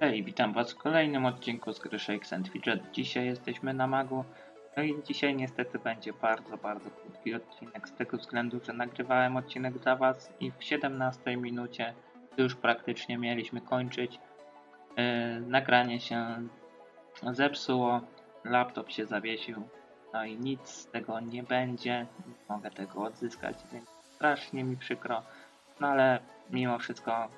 Hej, witam Was w kolejnym odcinku z gry Shakes and Fidget. Dzisiaj jesteśmy na Magu. No i dzisiaj niestety będzie bardzo, bardzo krótki odcinek z tego względu, że nagrywałem odcinek dla Was i w 17 minucie już praktycznie mieliśmy kończyć. Yy, nagranie się zepsuło, laptop się zawiesił, no i nic z tego nie będzie. Nie mogę tego odzyskać, więc strasznie mi przykro. No ale mimo wszystko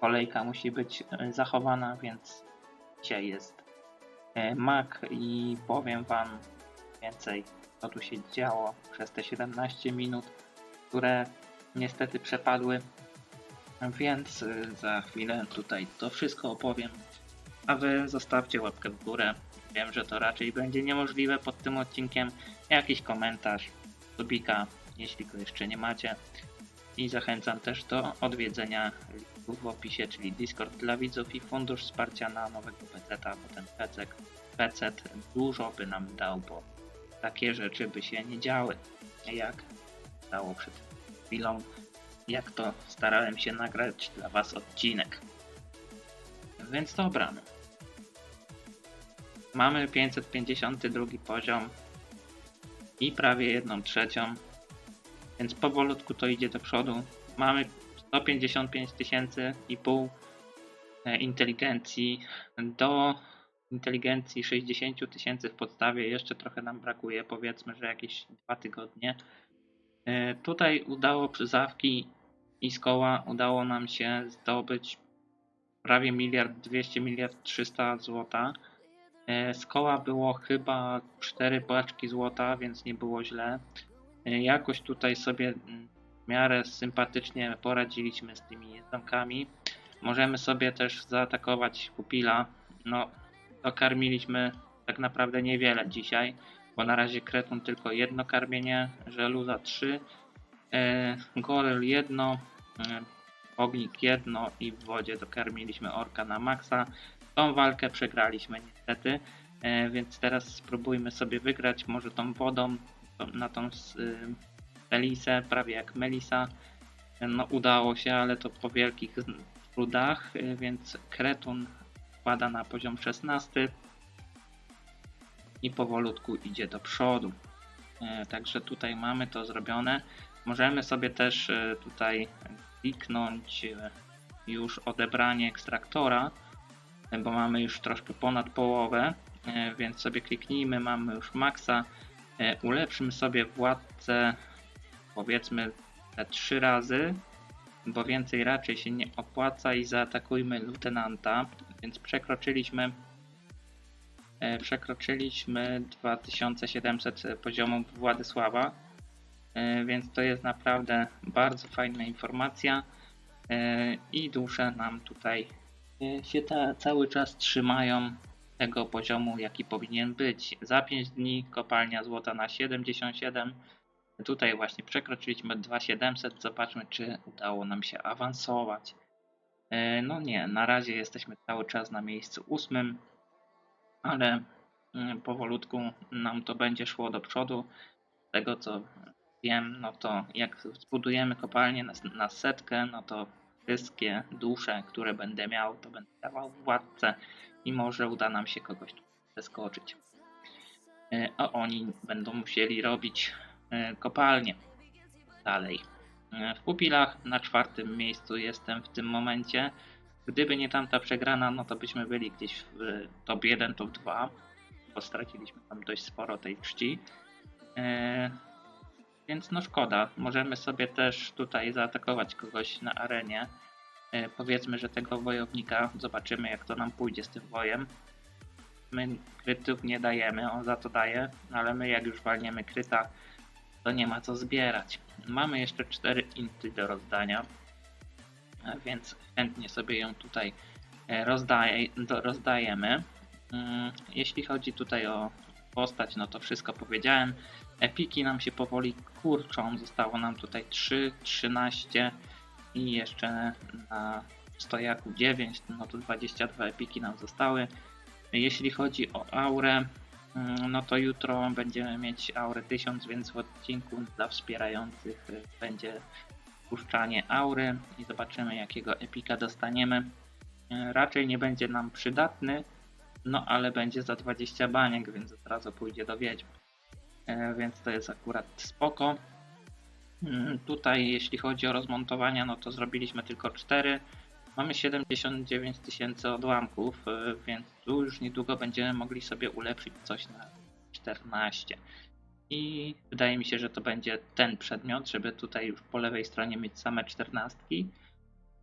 kolejka musi być e, zachowana, więc dzisiaj jest e, Mac i powiem Wam więcej, co tu się działo przez te 17 minut, które niestety przepadły. Więc e, za chwilę tutaj to wszystko opowiem. A Wy zostawcie łapkę w górę. Wiem, że to raczej będzie niemożliwe pod tym odcinkiem. Jakiś komentarz, subika, jeśli go jeszcze nie macie. I zachęcam też do odwiedzenia w opisie, czyli Discord dla widzów i fundusz wsparcia na nowego PC, bo ten PC, PC dużo by nam dał, bo takie rzeczy by się nie działy, jak dało przed chwilą, jak to starałem się nagrać dla Was odcinek. Więc dobra, no. Mamy 552 poziom i prawie jedną trzecią więc powolutku to idzie do przodu. Mamy 155 tysięcy i pół e, inteligencji do inteligencji 60 tysięcy w podstawie. Jeszcze trochę nam brakuje, powiedzmy, że jakieś dwa tygodnie. E, Tutaj udało przy zawki i z koła udało nam się zdobyć prawie miliard 200 miliard 300 złota. E, Z koła było chyba 4 paczki złota, więc nie było źle. Jakoś tutaj sobie mm, w miarę sympatycznie poradziliśmy z tymi jedzonkami. Możemy sobie też zaatakować pupila. No, dokarmiliśmy tak naprawdę niewiele dzisiaj, bo na razie kretun tylko jedno karmienie, żeluza 3, e, goryl jedno, e, ognik jedno i w wodzie dokarmiliśmy orka na maksa. Tą walkę przegraliśmy niestety, e, więc teraz spróbujmy sobie wygrać może tą wodą na tą y, Melisę, prawie jak Melisa. No udało się, ale to po wielkich trudach, y, więc Kretun wpada na poziom 16 i powolutku idzie do przodu. E, Także tutaj mamy to zrobione. Możemy sobie też e, tutaj kliknąć już odebranie ekstraktora, bo mamy już troszkę ponad połowę, więc sobie kliknijmy, mamy już maksa. Ulepszymy sobie władcę powiedzmy te trzy razy, bo więcej raczej się nie opłaca i zaatakujmy lutenanta, więc przekroczyliśmy e, przekroczyliśmy 2700 poziomu Władysława, e, więc to jest naprawdę bardzo fajna informacja e, i dusze nam tutaj się ta, cały czas trzymają tego poziomu, jaki powinien być. Za 5 dni kopalnia złota na 77. Tutaj właśnie przekroczyliśmy 2700. Zobaczmy, czy udało nam się awansować. E, No nie, na razie jesteśmy cały czas na miejscu ósmym, ale mm, powolutku nam to będzie szło do przodu. Z tego co wiem, no to jak zbudujemy kopalnię na, setkę, no to wszystkie dusze, które będę miał, to będę dawał władcę i może uda nam się kogoś tu zeskoczyć. E, A oni będą musieli robić e, kopalnię dalej. E, W pupilach na czwartym miejscu jestem w tym momencie. Gdyby nie tamta przegrana, no to byśmy byli gdzieś w e, top 1, top 2, bo straciliśmy tam dość sporo tej czci. Więc no szkoda. Możemy sobie też tutaj zaatakować kogoś na arenie. Powiedzmy, że tego wojownika zobaczymy jak to nam pójdzie z tym wojem. My krytów nie dajemy, on za to daje, ale my jak już walniemy kryta, to nie ma co zbierać. Mamy jeszcze 4 inty do rozdania, więc chętnie sobie ją tutaj e, rozdaje, rozdajemy. Mm, Jeśli chodzi tutaj o postać, no to wszystko powiedziałem. Epiki nam się powoli kurczą, zostało nam tutaj 3, 13 i jeszcze na stojaku 9, no to 22 epiki nam zostały. Jeśli chodzi o aurę, no to jutro będziemy mieć aurę 1000, więc w odcinku dla wspierających y, będzie puszczanie aury i zobaczymy jakiego epika dostaniemy. E, Raczej nie będzie nam przydatny, no ale będzie za 20 baniek, więc od razu pójdzie do wiedźmy. E, Więc to jest akurat spoko. Mm, Tutaj jeśli chodzi o rozmontowania, no to zrobiliśmy tylko 4. Mamy 79 tysięcy odłamków, e, więc tu już niedługo będziemy mogli sobie ulepszyć coś na 14. I wydaje mi się, że to będzie ten przedmiot, żeby tutaj już po lewej stronie mieć same 14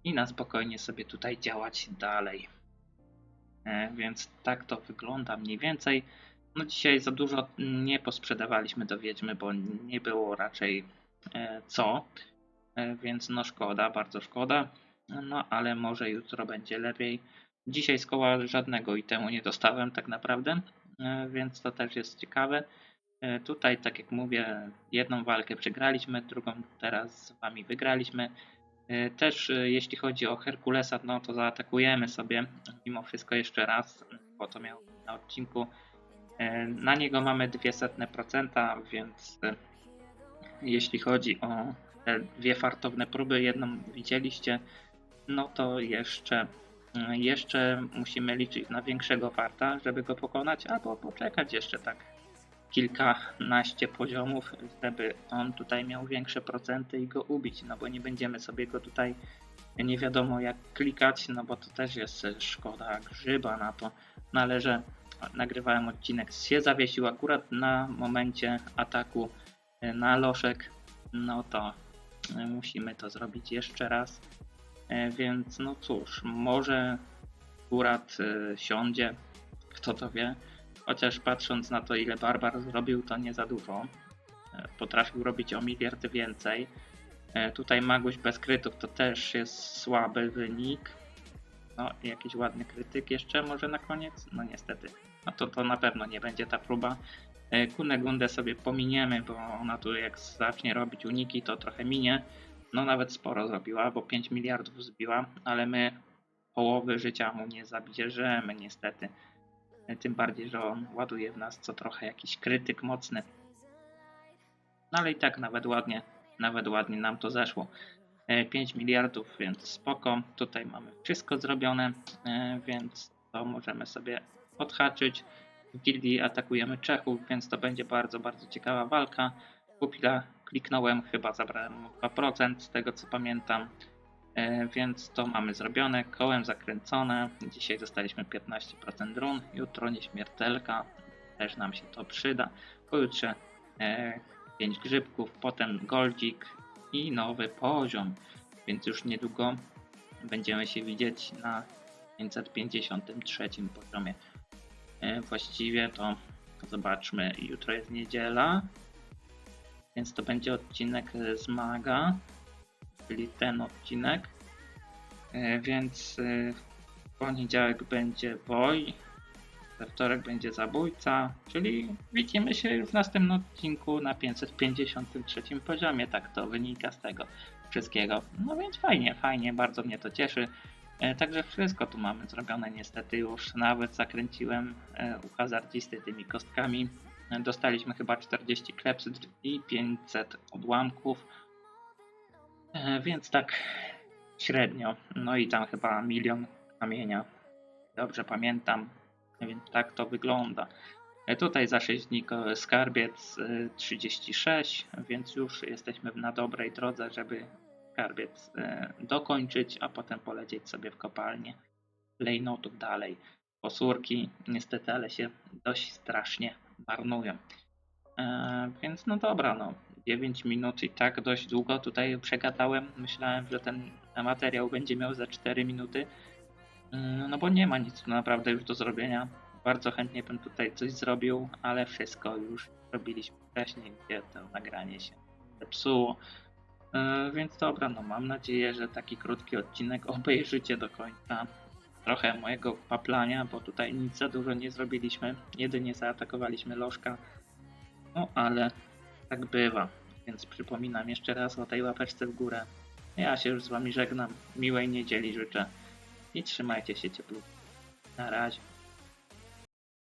i na spokojnie sobie tutaj działać dalej. E, Więc tak to wygląda mniej więcej. No dzisiaj za dużo nie posprzedawaliśmy do Wiedźmy, bo nie było raczej e, co, więc no szkoda, bardzo szkoda. No ale może jutro będzie lepiej. Dzisiaj z koła żadnego itemu nie dostałem tak naprawdę, e, więc to też jest ciekawe. E, Tutaj, tak jak mówię, jedną walkę przegraliśmy, drugą teraz z wami wygraliśmy. E, Też jeśli chodzi o Herkulesa, no to zaatakujemy sobie mimo wszystko jeszcze raz, bo to miał na odcinku. Na niego mamy 200%, więc jeśli chodzi o te dwie fartowne próby, jedną widzieliście, no to jeszcze, e, jeszcze musimy liczyć na większego farta, żeby go pokonać, albo poczekać jeszcze tak kilkanaście poziomów, żeby on tutaj miał większe procenty i go ubić, no bo nie będziemy sobie go tutaj nie wiadomo jak klikać, no bo to też jest szkoda grzyba na to. No ale że nagrywałem odcinek, się zawiesił akurat na momencie ataku e, na loszek, no to e, musimy to zrobić jeszcze raz. E, Więc no cóż, może akurat e, siądzie, kto to wie. Chociaż patrząc na to, ile Barbar zrobił, to nie za dużo. E, Potrafił robić o miliard więcej. Tutaj Maguś bez krytów to też jest słaby wynik. No, jakiś ładny krytyk jeszcze może na koniec? No niestety. No to to na pewno nie będzie ta próba. Kunegundę sobie pominiemy, bo ona tu jak zacznie robić uniki, to trochę minie. No nawet sporo zrobiła, bo 5 miliardów zbiła, ale my połowy życia mu nie zabierzemy niestety. E, Tym bardziej, że on ładuje w nas co trochę jakiś krytyk mocny. No ale i tak nawet ładnie, nawet ładnie nam to zeszło. E, 5 miliardów, więc spoko. Tutaj mamy wszystko zrobione, e, więc to możemy sobie odhaczyć. W gildii atakujemy Czechów, więc to będzie bardzo, bardzo ciekawa walka. Pupila kliknąłem, chyba zabrałem mu 2% z tego co pamiętam. E, Więc to mamy zrobione, kołem zakręcone. Dzisiaj dostaliśmy 15% run, jutro nieśmiertelka, też nam się to przyda. Pojutrze e, 5 grzybków, potem goldzik i nowy poziom. Więc już niedługo będziemy się widzieć na 553 poziomie. E, właściwie to zobaczmy, jutro jest niedziela, więc to będzie odcinek z Maga, czyli ten odcinek. E, Więc e, w poniedziałek będzie boj, we wtorek będzie zabójca, czyli widzimy się już w następnym odcinku na 553 poziomie, tak to wynika z tego wszystkiego. No więc fajnie, fajnie, bardzo mnie to cieszy. E, Także wszystko tu mamy zrobione niestety już, nawet zakręciłem e, u hazardzisty tymi kostkami. E, Dostaliśmy chyba 40 klepsydr i 500 odłamków, E, więc tak średnio. No i tam chyba milion kamienia. Dobrze pamiętam, więc tak to wygląda. E, Tutaj za 6 dni ko- skarbiec e, 36, więc już jesteśmy na dobrej drodze, żeby skarbiec e, dokończyć, a potem polecieć sobie w kopalnię klejnotów dalej. Posórki niestety, ale się dość strasznie marnują. E, więc no dobra, no 9 minut i tak dość długo tutaj przegadałem. Myślałem, że ten materiał będzie miał za 4 minuty. Mm, No bo nie ma nic naprawdę już do zrobienia. Bardzo chętnie bym tutaj coś zrobił, ale wszystko już robiliśmy wcześniej, gdzie to nagranie się zepsuło. E, Więc dobra, no mam nadzieję, że taki krótki odcinek obejrzycie do końca. Trochę mojego paplania, bo tutaj nic za dużo nie zrobiliśmy. Jedynie zaatakowaliśmy lożka. No ale tak bywa. Więc przypominam jeszcze raz o tej łapeczce w górę. Ja się już z wami żegnam. Miłej niedzieli życzę. I trzymajcie się ciepło. Na razie.